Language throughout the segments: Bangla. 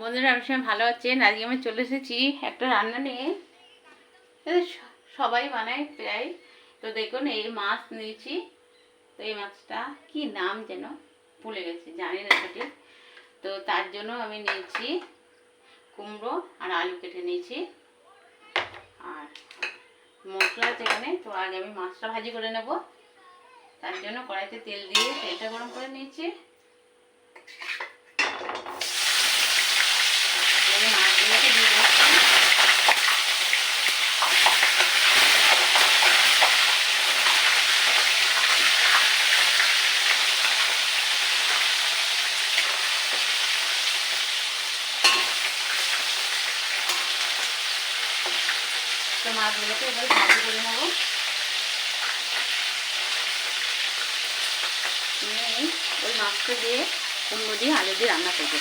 বন্ধুরা, আমি সবাই ভালো আছেন? আজকে আমি চলে এসেছি একটা রান্না নিয়ে। সবাই বানায় প্রায়। তো দেখুন, এই মাছ নিয়েছি। তো এই মাছটা কি নাম যেন ভুলে গেছে, জানি না সঠিক। তো তার জন্য আমি নিয়েছি কুমড়ো আর আলু কেটে নিয়েছি। আর মশলা আছে এখানে, তো আগে আমি মাছটা ভাজি করে নেব। তার জন্য কড়াইতে তেল দিয়ে তেলটা গরম করে নিয়েছি এবারে মাছগুলোকে দিয়ে দিচ্ছি তো মাছগুলোকে এবার ভাজি করে নেব। ওই মাছটা দিয়ে কুমড়ো দিয়ে আলু দিয়ে রান্না করব।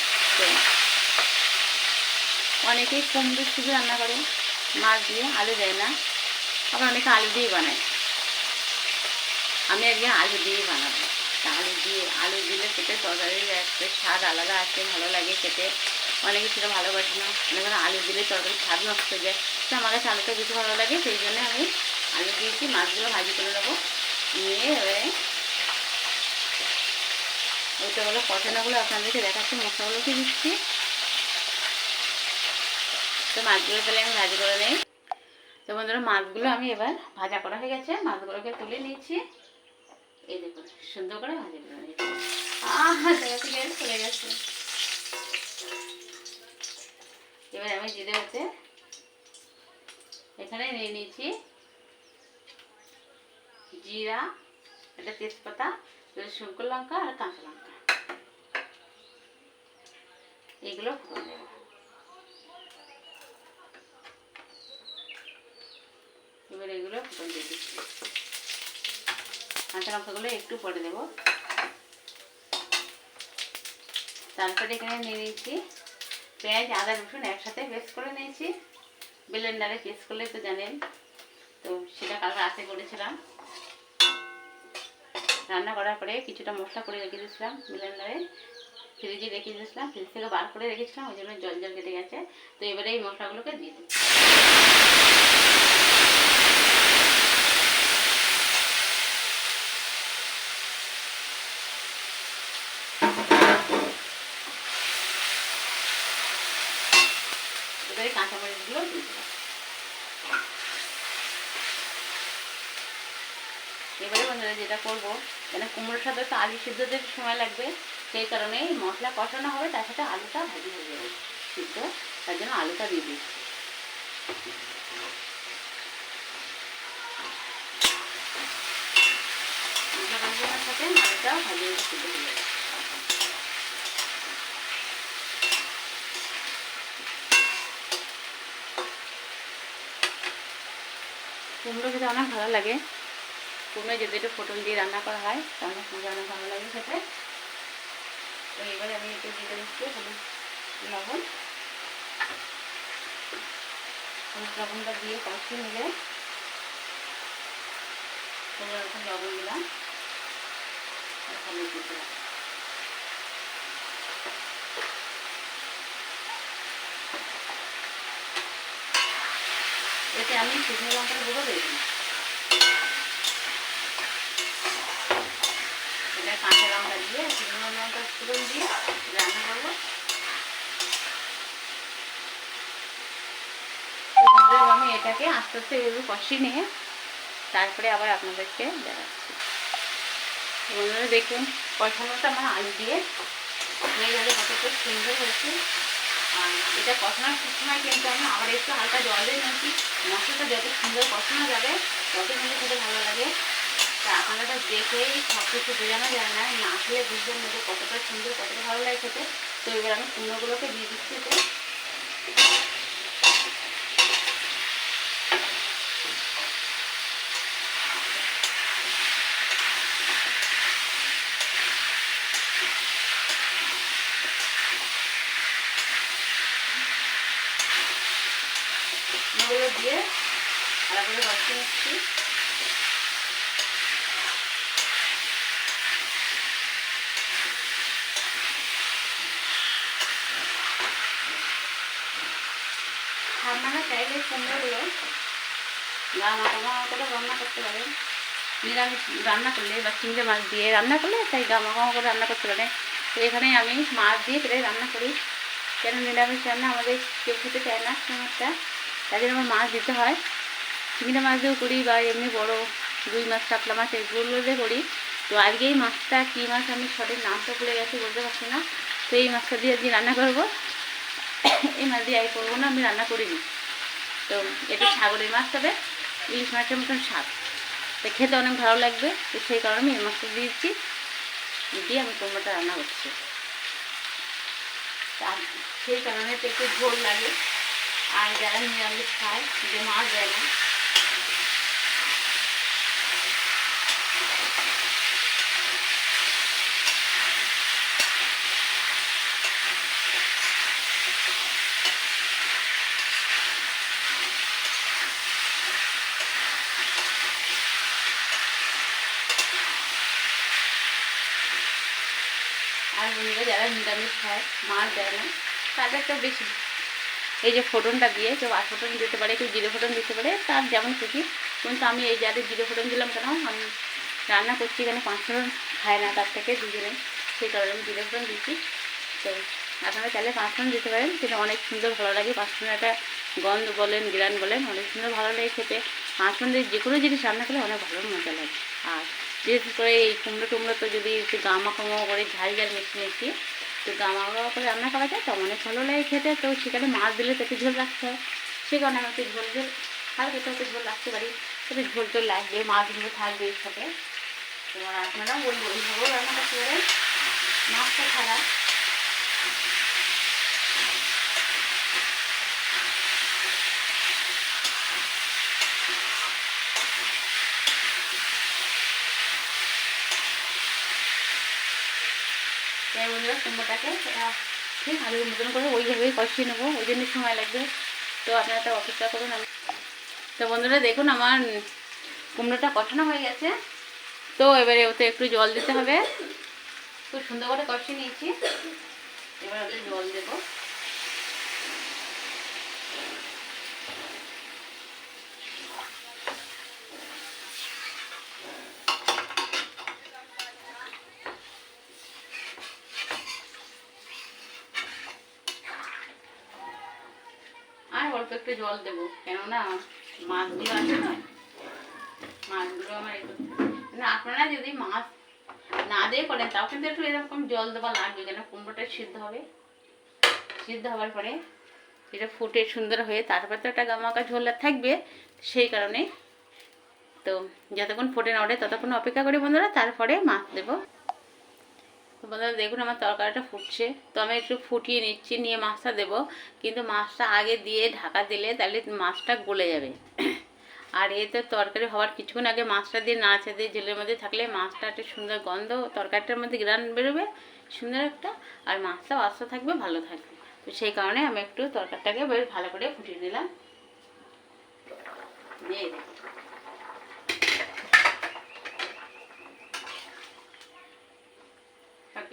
অনেকেই কুমড়ো শুধু রান্না করে, মাছ দিয়ে আলু দেয় না, আবার অনেকে আলু দিয়েই বানায়। আমি আজকে আলু দিয়েই বানাবো। আলু দিয়ে, আলু দিলে খেতে তরকারির একটা স্বাদ আলাদা আছে ভালো লাগে খেতে। অনেকে সেটা ভালোবাসে না। অনেকে আলু দিলে তরকারি স্বাদ নষ্ট হয়ে যায়। তো আমার কাছে আলুটা বেশি ভালো লাগে, সেই জন্য আমি আলু দিয়েছি, মাছগুলো ভাজি করে নেব। নিয়ে এবারে ওইটা হলো কষানোগুলো আপনাদেরকে দেখাচ্ছি মশলাগুলোকে দিচ্ছি। তো মাছগুলো তাহলে আমি ভাজি করে নিই। তো বন্ধুরা, মাছগুলো আমি এবার ভাজা করা হয়ে গেছে। মাছগুলোকে তুলে নিয়েছি। এই দেখুন, সুন্দর করে ভাজি করে নিয়েছি। আহ চলে গেছে। এবার আমি জিরে হতে এখানে নিয়ে নিয়েছি জিরা এটা তেজপাতা শুকনো লঙ্কা আর কাঁচা লঙ্কা। এগুলো ফোড়ন দেবো এবার এগুলো ফোড়ন দিয়ে দিচ্ছি। কাঁচা লঙ্কাগুলো একটু পরে দেবো। তারপরে এখানে নিয়ে নিয়েছি পেঁয়াজ আদা রসুন একসাথে পেস্ট করে নিয়েছি। ব্লেন্ডারে পেস্ট করলে তো জানেন, তো সেটা কালকে রাতে করেছিলাম। রান্না করার পরে কিছুটা মশলা করে রেখে দিয়েছিলাম ব্লেন্ডারে ফ্রিজে রেখে দিয়েছিলাম ফ্রিজ থেকে বার করে রেখেছিলাম, ওই জন্য জল জল কেটে গেছে। তো এবারে এই মশলাগুলোকে দিয়ে দিই এবারে কাঁচামরিচগুলো দিয়ে দিলাম। এবারে বন্ধুরা যেটা করব মানে কুমড়োর সাথে তো আলু সিদ্ধতে সময় লাগবে, সেই কারণে মশলা কষানো হবে, তার সাথে আলুটা ভাজি হয়ে যাবে সিদ্ধ, তার জন্য আলুটা দিয়ে দিচ্ছি। সাথে আলুটাও ভাজি হয়ে সিদ্ধ হয়ে যাবে। কুমড়ো খেতে অনেক ভালো লাগে। কুমড়ো যদি একটু পটল দিয়ে রান্না করা হয়, তাহলে কুমড়ো অনেক ভালো লাগে খেতে। তো এবারে আমি একটু দিয়ে দিচ্ছি হলুদ লবণ। লবণটা দিয়ে কষিয়ে নিলে রকম লবণ দিলাম। হলুদ দিলাম আমি শুকনো লঙ্কার গুঁড়ো দিই। এটা কাঁচা লঙ্কা দিয়ে, শুকনো ফোড়ন দিয়ে রান্না করব। আমি এটাকে আস্তে আস্তে কষিয়ে নিয়ে তারপরে আবার আপনাদেরকে দেখাচ্ছি। বন্ধুরা দেখুন, কষানোটা আমার আলু দিয়ে হয়ে গেলে কতটা সুন্দর হয়েছে। এটা কষানোর সময় কিন্তু আমি আবার একটু হালকা জল দিয়ে নিয়েছি। মশলাটা যত সুন্দর কষানো যাবে, তত সুন্দর খেতে ভালো লাগে। তা আপনারা তো দেখেই সব কিছু বোঝানো যায় না না খেলে বুঝবেন না যে কতটা সুন্দর, কতটা ভালো লাগে খেতে। তো এবার আমি কুমড়োগুলোকে দিয়ে দিচ্ছি এতে কুমড়োগুলো দিয়ে ভালো করে কষিয়ে নিচ্ছি আপনারা চাইলে করে রান্না করতে পারেন নিরামিষ রান্না করলে বা চিংড়ি মাছ দিয়ে রান্না করলে তাই গা মাখা মাখা করে রান্না করতে পারেন এখানে আমি মাছ দিয়ে প্রায় রান্না করি কেন নিরামিষ রান্না আমাদের কেউ খেতে চায় না সমস্যা তাই জন্য আমার মাছ দিতে হয়। চিংড়ি মাছ দিয়েও করি বা এমনি বড় রুই মাছ, কাতলা মাছ এগুলো দিয়ে করি, তো আজকে এই মাছটা কী মাছ আমি সঠিক নামটা ভুলে গেছি, বলতে পারছি না। তো এই মাছটা দিয়ে আজকে রান্না করব। এই মাছ দিয়ে আর করব না, আমি রান্না করিনি তো এটা সাগরের মাছ তবে ইলিশ মাছের মতন স্বাদ তো খেতে অনেক ভালো লাগবে, তো সেই কারণে আমি এই মাছটা দিয়েছি। দিয়ে আমি কুমড়োটা রান্না করছি। সেই কারণে তো একটু ঝোল লাগে। আর যারা নিরামিষ খায়, যে মাছ দেয় না আর বন্ধুরা যারা নিরামিষ খায় মাছ দেয় না। তাদের তো বেশি এই যে ফোটনটা দিয়ে, কেউ আর ফোটন দিতে পারে, কেউ জিরে ফোটন দিতে পারে, তার যেমন খুশি। কিন্তু আমি এই যাদের জিরে ফোটন দিলাম কেন, আমি রান্না করছি এখানে পাঁচ ফোটন খায় না তার থেকে দুজনে। সেই কারণে আমি জিরে ফোটন দিচ্ছি। তো আপনারা চাইলে পাঁচ ফোড়ন দিতে পারেন সেটা অনেক সুন্দর ভালো লাগে। পাঁচ ফোড়ন একটা গন্ধ বলেন, গ্রান বলেন, অনেক সুন্দর ভালো লাগে খেতে। পাঁচ ফোড়ন দিয়ে যে কোনো জিনিস রান্না করলে অনেক ভালো মজা লাগে। আর বিশেষ করে এই কুমড়ো টুমড়ো তো যদি একটু গামা কামা করে ঝাল ঝাল মিষ্টি মিষ্টি তো গামা বাবা করে রান্না করা যায় তো অনেক ভালো লাগে খেতে। তো সেখানে মাছ দিলে তো ঝোল রাখতে হয়। সে কারণে আমি একটু ঝোল ঝোল হালকা একটু একটু ঝোল রাখতে পারি। একটু ঝোল ঝোল লাগবে মাছগুলো থাকবে সাথে। তো আপনারা ওই ওইভাবেও রান্না করতে পারেন মাছটা ছাড়া তাই বন্ধুরা কুমড়োটাকে ঠিক আলুর মতন করে ওইভাবেই কষিয়ে নেব, ওই জন্য সময় লাগবে। তো আপনারা একটা অপেক্ষা করুন আমি। তো বন্ধুরা দেখুন আমার কুমড়োটা কঠানো হয়ে গেছে। তো এবারে ওতে একটু জল দিতে হবে। খুব সুন্দর করে কষিয়ে নিয়েছি। এবার ওতে জল দেবো আর অল্প একটু জল দেবো। কেননা মাছগুলো আছে না, মাছগুলো আমার একটু না, আপনারা যদি মাছ না দিয়ে করেন, তাও কিন্তু একটু এরকম জল দেওয়া লাগবে, কেন কুমড়োটা সিদ্ধ হবে। সিদ্ধ হওয়ার পরে এটা ফুটে সুন্দর হয়ে, তারপর তো একটা গামাকা ঝোল থাকবে, সেই কারণে। তো যতক্ষণ ফোটে না ওঠে, ততক্ষণ অপেক্ষা করি বন্ধুরা, তারপরে মাছ দেবো। তো বন্ধুরা দেখুন, আমার তরকারিটা ফুটছে। তো আমি একটু ফুটিয়ে নিচ্ছি, নিয়ে মাছটা দেবো। কিন্তু মাছটা আগে দিয়ে ঢাকা দিলে তাহলে মাছটা গলে যাবে। আর এতে তরকারি হওয়ার কিছুক্ষণ আগে মাছটা দিয়ে নাচে দিয়ে জেলের মধ্যে থাকলে মাছটা একটা সুন্দর গন্ধ, তরকারিটার মধ্যে গ্রান বেরোবে, সুন্দর একটা, আর মাছটাও আস্তে থাকবে, ভালো থাকবে। তো সেই কারণে আমি একটু তরকারিটাকে বেশ ভালো করে ফুটিয়ে নিলাম। দিয়ে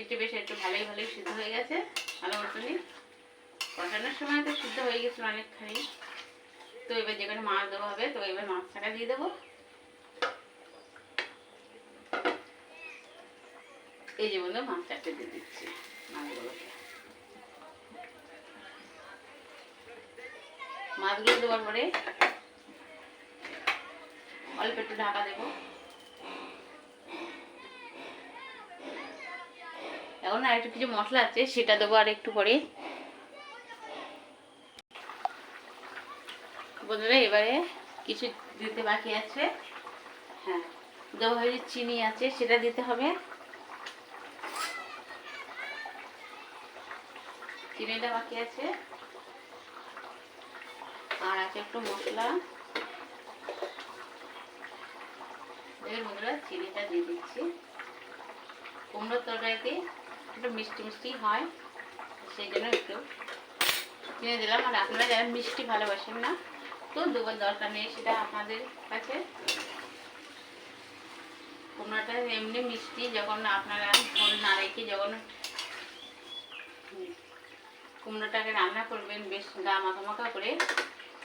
কিছু বেশ একটু ভালোই ভালোই সিদ্ধ হয়ে গেছে। ভালো মতনই কষানোর সময় তো সিদ্ধ হয়ে গেছিল অনেকখানি। তো এবার যেখানে মাছ দেওয়া হবে, তো এবার মাছটাকে দিয়ে দেবো। এই যে বন্ধু মাছটাকে দিয়ে দিচ্ছি মাছগুলো দেওয়ার পরে অল্প একটু ঢাকা দেবো। এখন আর একটু কিছু মশলা আছে, সেটা দেবো আর একটু পরে। বন্ধুরা, এবারে কিছু দিতে বাকি আছে। হ্যাঁ দেওয়া হয়ে চিনি আছে, সেটা দিতে হবে। চিনিটা বাকি আছে। আর আছে একটু মশলা। বন্ধুরা, চিনিটা দিয়ে দিচ্ছি। কুমড়োর তরকারিতে একটু মিষ্টি মিষ্টি হয়, সেই জন্য একটু চিনি দিলাম। আর আপনারা যারা মিষ্টি ভালোবাসেন না, তো দেবার দরকার নেই, সেটা আপনাদের কাছে। কুমড়োটা এমনি মিষ্টি, যখন আপনারা ঝোল না রেখে যখন কুমড়োটাকে রান্না করবেন, বেশ গা মাখা মাখা করে,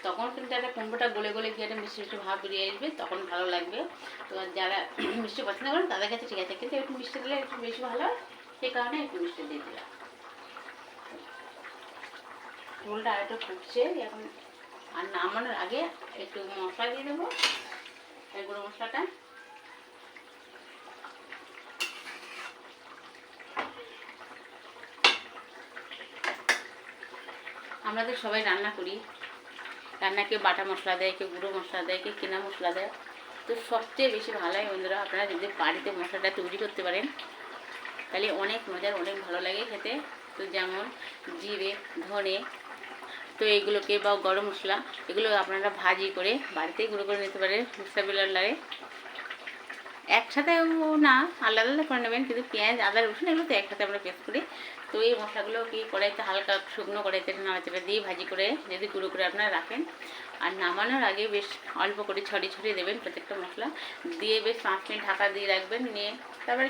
তখন কিন্তু একটা কুমড়োটা গলে গলে গিয়ে একটা মিষ্টি মিষ্টি ভাব বেরিয়ে আসবে, তখন ভালো লাগবে। তো যারা মিষ্টি পছন্দ করেন, তাদের কাছে ঠিক আছে। কিন্তু একটু মিষ্টি দিলে একটু বেশি ভালো সেই কারণে একটু মিষ্টি দিয়ে দিলাম। ঝোলটা আর একটু ফুটছে, এখন আর নামানোর আগে একটু মশলা দিয়ে দেবো, এই গুঁড়ো মশলাটা। আমরা তো সবাই রান্না করি। রান্না কেউ বাটা মশলা দেয়, কেউ গুঁড়ো মশলা দেয়, কেউ কেনা মশলা দেয়। তো সবচেয়ে বেশি ভালো হয় বন্ধুরা, আপনারা যদি বাড়িতে মশলাটা তৈরি করতে পারেন তাহলে অনেক মজার, অনেক ভালো লাগে খেতে। তো যেমন জিরে, ধনে, তো এগুলোকে বা গরম মশলা, এগুলো আপনারা ভাজি করে বাড়িতেই গুঁড়ো করে নিতে পারেন মিক্সার লাগে একসাথে না, আলাদা আলাদা করে নেবেন, কিন্তু পেঁয়াজ, আদা, রসুন এগুলো তো একসাথে আমরা পেস্ট করি। তো এই মশলাগুলো কি কড়াইতে হালকা শুকনো কড়াইতে নাড়াচাড়া দিয়ে ভাজি করে যদি গুঁড়ো করে আপনারা রাখেন। আর নামানোর আগে বেশ অল্প করে ছড়িয়ে ছড়িয়ে দেবেন প্রত্যেকটা মশলা। দিয়ে বেশ পাঁচ মিনিট ঢাকা দিয়ে রাখবেন, নিয়ে তারপরে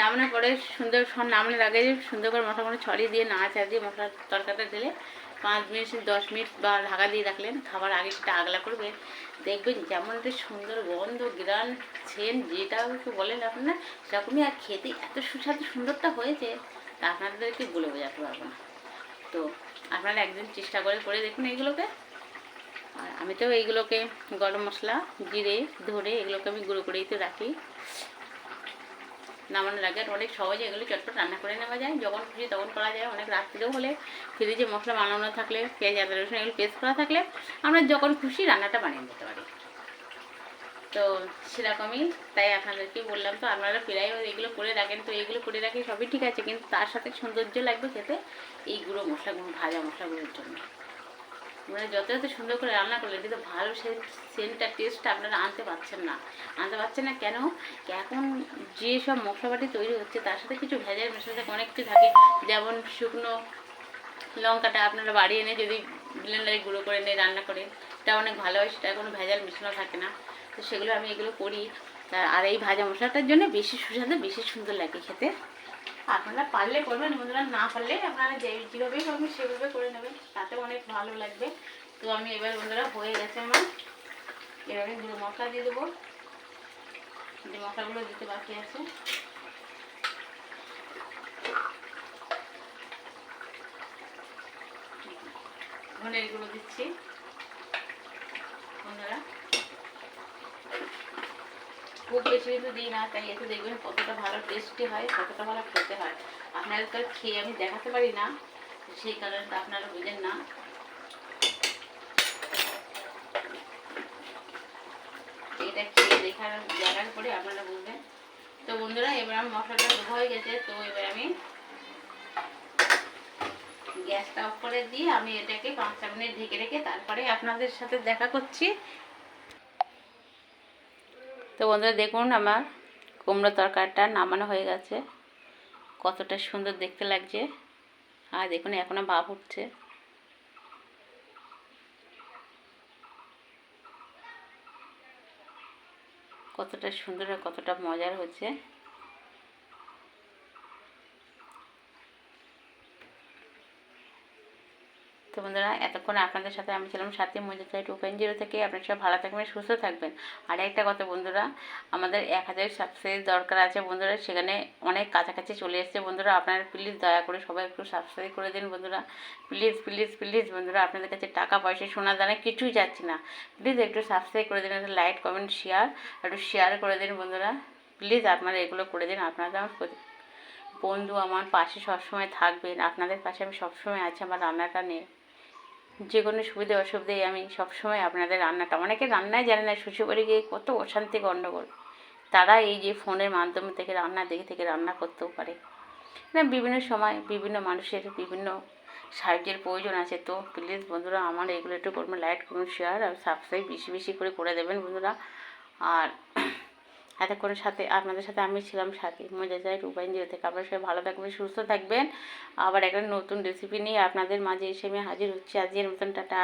নামানোর পরে সুন্দর নামানোর আগে সুন্দর করে মশলা মশলাগুলো ছড়িয়ে দিয়ে নাড়াচাড়া দিয়ে মশলার তরকারিটা দিলে পাঁচ মিনিট, দশ মিনিট বা ঢাকা দিয়ে রাখলেন। খাবার আগে সেটা আগলা করবে, দেখবেন যেমন একটা সুন্দর গন্ধ, গ্রান, ছেন, যেটা বলেন আপনারা, সেরকমই আর খেতে এত সুস্বাদু সুন্দরটা হয়েছে, তা আপনাদেরকে বলে বোঝাতে পারব না। তো আপনারা একদিন চেষ্টা করে করে দেখুন এইগুলোকে। আর আমি তো এইগুলোকে গরম মশলা, জিরে ধরে এগুলোকে আমি গুঁড়ো করেই তো রাখি। নামানোর আর অনেক সহজে এগুলো চটপট রান্না করে নেওয়া যায়। যখন খুশি তখন করা যায়, অনেক রাত্রিতেও হলে ফ্রিজে মশলা বানানো থাকলে, পেঁয়াজ, আদা, রসুন এগুলো পেস্ট করা থাকলে আমরা যখন খুশি রান্নাটা বানিয়ে নিতে পারি। তো সেরকমই তাই আপনাদেরকে বললাম তো, আপনারা প্রায় এগুলো করে রাখেন। তো এগুলো করে রাখি সবই ঠিক আছে, কিন্তু তার সাথে সৌন্দর্য লাগবে খেতে এই গুঁড়ো মশলাগুলো, ভাজা মশলাগুলোর জন্য। মানে যত যত সুন্দর করে রান্না করলে কিন্তু ভালো সে সেন্টটা টেস্টটা আপনারা আনতে পারছেন না। আনতে পারছেন না কেন? এখন যে সব মশলাপাটি তৈরি হচ্ছে, তার সাথে কিছু ভেজাল মশলা থাকে অনেক কিছু থাকে। যেমন শুকনো লঙ্কাটা আপনারা বাড়ি এনে যদি ব্লেন্ডারে গুঁড়ো করে এনে রান্না করেন সেটা অনেক ভালো হয় সেটা কোনো ভেজাল মিশানো থাকে না। তো সেগুলো আমি এগুলো করি। আর এই ভাজা মশলাটার জন্য বেশি সুস্বাদু, বেশি সুন্দর লাগে খেতে। আপনারা পারলে করবেন, বন্ধুরা না পারলে আপনারা যে যেভাবেই করবেন সেভাবে করে নেবেন তাতে অনেক ভালো লাগবে। তো আমি এবার বন্ধুরা হয়ে গেছে আমার। এবার আমি গুঁড়ো মশলা দিয়ে দেবো। যে মশলাগুলো দিতে বাকি আছে। ধনের গুঁড়ো দিচ্ছি বন্ধুরা খুব বেশি কিন্তু দিই না, তাই এতে দেখবেন কতটা ভালো টেস্টি হয়, কতটা ভালো খেতে হয়। আপনাদের তো খেয়ে আমি দেখাতে পারি না, সেই কারণে তো আপনারা বুঝেন না। এটা খেয়ে দেখার দেখার পরে আপনারা বুঝবেন। তো বন্ধুরা, এবার আমার মশলাটা হয়ে গেছে, তো এবার আমি গ্যাসটা অফ করে দিয়ে আমি এটাকে পাঁচটা মিনিট ঢেকে রেখে তারপরে আপনাদের সাথে দেখা করছি। তো বন্ধুরা দেখুন আমার কুমড়ো তরকারিটা নামানো হয়ে গেছে। কতটা সুন্দর দেখতে লাগছে। আর দেখুন এখনও ভাব উঠছে। কতটা সুন্দর আর কতটা মজার হচ্ছে। বন্ধুরা, এতক্ষণ আপনাদের সাথে আমি ছিলাম সাথে মজুদ সাইড ওপেন জিরো থেকে। আপনার সব ভালো থাকবেন, সুস্থ থাকবেন। আর একটা কথা বন্ধুরা, আমাদের এক হাজার সাবস্ক্রাইব দরকার আছে বন্ধুরা, সেখানে অনেক কাছাকাছি চলে এসছে বন্ধুরা। আপনারা প্লিজ দয়া করে সবাই একটু সাবস্ক্রাইব করে দিন বন্ধুরা। প্লিজ প্লিজ প্লিজ বন্ধুরা, আপনাদের কাছে টাকা পয়সা, সোনা দানা কিছুই যাচ্ছে না। প্লিজ একটু সাবস্ক্রাইব করে দিন, একটু লাইক কমেন্ট শেয়ার একটু শেয়ার করে দিন বন্ধুরা। প্লিজ আপনারা এগুলো করে দিন, আপনারা আমার বন্ধু আমার পাশে সবসময় থাকবেন। আপনাদের পাশে আমি সবসময় আছি, আমার রান্নাটা নিয়ে। যে কোনো সুবিধে অসুবিধেই আমি সবসময় আপনাদের রান্নাটা, অনেকে রান্নাই জানে না, শ্বশুরবাড়ি গিয়ে কত অশান্তি গণ্ডগোল তারা এই যে ফোনের মাধ্যমে থেকে রান্না, দেখে থেকে রান্না করতেও পারে। না, বিভিন্ন সময় বিভিন্ন মানুষের বিভিন্ন সাহায্যের প্রয়োজন আছে। তো প্লিজ বন্ধুরা, আমার এগুলো একটু করবেন লাইট করুন শেয়ার আর সাবস্ক্রাইব বেশি বেশি করে করে দেবেন বন্ধুরা। আর এতক্ষণের সাথে আপনাদের সাথে আমি ছিলাম সাথে। মজা যায় রূপাইন জিরো থেকে। আপনারা সবাই ভালো থাকবেন, সুস্থ থাকবেন। আবার একটা নতুন রেসিপি নিয়ে আপনাদের মাঝে এসে আমি হাজির হচ্ছি। আজকের মতন, টাটা।